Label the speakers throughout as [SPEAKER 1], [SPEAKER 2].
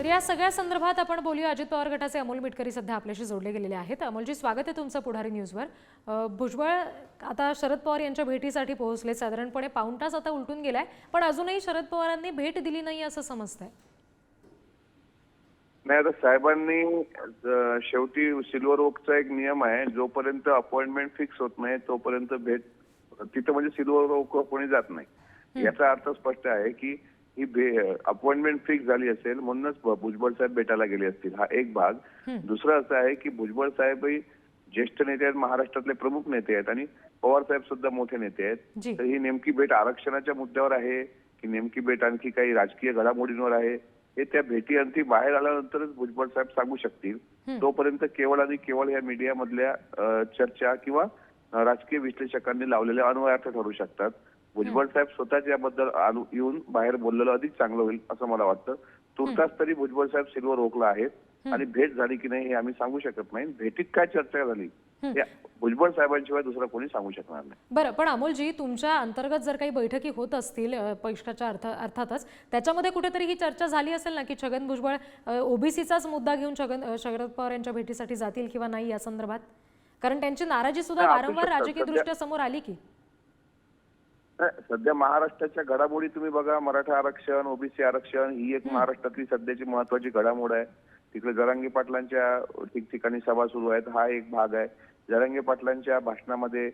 [SPEAKER 1] तर या सगळ्या संदर्भात आपण बोलूया. अजित पवार गटाचे अमोल मिटकरी सध्या आपल्याशी जोडले गेलेले आहेत. अमोलजी स्वागत आहे तुमचं पुढारी न्यूजवर. भुजबळ आता शरद पवार यांच्या भेटीसाठी पोहोचले. साधारणपणे पाऊण तास आता उलटून गेलाय. पण अजूनही शरद पवारांनी भेट दिली नाही असं समजतंय.
[SPEAKER 2] नाही आता साहेबांनी शेवटी सिल्वर ओकचा एक नियम आहे. जोपर्यंत अपॉइंटमेंट फिक्स होत नाही तोपर्यंत भेट तिथं म्हणजे सिल्वर ओक कोणी जात नाही. याचा अर्थ स्पष्ट आहे की ही अपॉइंटमेंट फिक्स झाली असेल म्हणूनच भुजबळ साहेब भेटायला गेले असतील हा एक भाग. दुसरं असं आहे की भुजबळ साहेबही ज्येष्ठ नेते आहेत महाराष्ट्रातले प्रमुख नेते आहेत आणि पवार साहेब सुद्धा मोठे नेते आहेत. तर ही नेमकी भेट आरक्षणाच्या मुद्द्यावर आहे की नेमकी भेट आणखी काही राजकीय घडामोडींवर आहे? हे त्या भेटी अंती बाहेर आल्यानंतरच भुजबळ साहेब सांगू शकतील. तोपर्यंत केवळ आणि केवळ या मीडियामधल्या चर्चा किंवा राजकीय विश्लेषकांनी लावलेल्या अन्वयार्थ ठरू शकतात. भुजबळ साहेब स्वतःच याबद्दल येऊन बाहेर बोललेलं अधिक चांगलं होईल असं मला वाटतं. तुर्तास तरी भुजबळ साहेब सिल्वर ओकला आहेत आणि भेट झाली की नाही हे आम्ही सांगू शकत नाही. भेटीत काय चर्चा झाली हे. भुजबळ साहेबांशिवाय दुसरं कोणी सांगू शकणार नाही.
[SPEAKER 1] बरं पण अमोलजी तुमच्या अंतर्गत जर काही बैठकी होत असतील अ, पक्षाच्या अर्थ अर्थातच त्याच्यामध्ये कुठेतरी ही चर्चा झाली असेल ना की छगन भुजबळ ओबीसीचाच मुद्दा घेऊन छगन शरद पवार यांच्या भेटीसाठी जातील किंवा नाही या संदर्भात? कारण त्यांची नाराजी सुद्धा वारंवार. राजकीय दृष्ट्या समोर आली की.
[SPEAKER 2] सध्या महाराष्ट्राच्या घडामोडी तुम्ही बघा मराठा आरक्षण ओबीसी आरक्षण ही एक महाराष्ट्रातली सध्याची महत्वाची घडामोड आहे. तिकडे जरांगे पाटलांच्या ठिकठिकाणी सभा सुरू आहेत हा एक भाग आहे. जरांगे पाटलांच्या भाषणामध्ये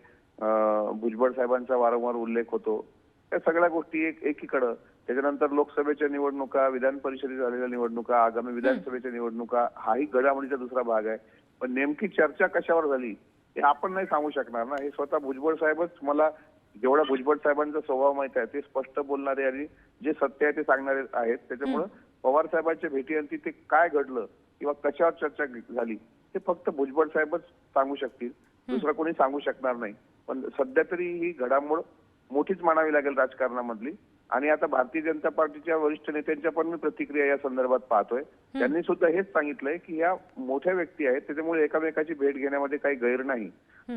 [SPEAKER 2] भुजबळ साहेबांचा वारंवार उल्लेख होतो. या सगळ्या गोष्टी एक एकीकडं. त्याच्यानंतर लोकसभेच्या निवडणुका विधान परिषदेत झालेल्या निवडणुका आगामी विधानसभेच्या निवडणुका हाही घडामोडीचा दुसरा भाग आहे. पण नेमकी चर्चा कशावर झाली हे आपण नाही सांगू शकणार ना. हे स्वतः भुजबळ साहेबच मला जेवढा भुजबळ साहेबांचा स्वभाव माहीत आहे ते स्पष्ट बोलणारे आणि जे सत्य आहे ते सांगणारे आहेत. त्याच्यामुळं पवार साहेबांच्या भेटीअंती ते काय घडलं किंवा कशावर चर्चा झाली ते फक्त भुजबळ साहेबच सांगू शकतील. दुसरं कोणी सांगू शकणार नाही. पण सध्या तरी ही घडामोड मोठीच मानावी लागेल राजकारणामधली. आणि आता भारतीय जनता पार्टीच्या वरिष्ठ नेत्यांच्या पण मी प्रतिक्रिया या संदर्भात पाहतोय. त्यांनी सुद्धा हेच सांगितलंय की या मोठ्या व्यक्ती आहेत त्याच्यामुळे एकामेकाची भेट घेण्यामध्ये काही गैर नाही.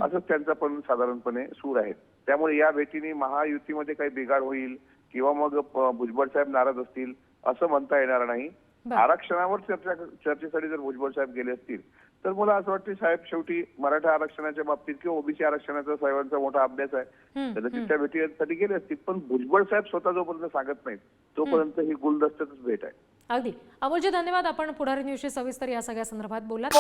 [SPEAKER 2] असंच त्यांचा पण साधारणपणे सूर आहे. त्यामुळे या भेटीने महायुतीमध्ये काही बिघाड होईल किंवा मग भुजबळ साहेब नाराज असतील असं म्हणता येणार नाही. आरक्षणावर चर्चा चर्चेसाठी जर भुजबळ साहेब गेले असतील तर मला असं वाटतं साहेब शेवटी मराठा आरक्षणाच्या बाबतीत किंवा ओबीसी आरक्षणाचा साहेबांचा मोठा अभ्यास आहे. कदाचित त्या भेटीसाठी गेले असतील पण भुजबळ साहेब स्वतः जोपर्यंत सांगत नाहीत तोपर्यंत ही गुलदस्त्यातच भेट आहे.
[SPEAKER 1] अगदी. अमोलजी धन्यवाद. आपण पुढारी न्यूजशी सविस्तर या सगळ्या संदर्भात बोललात.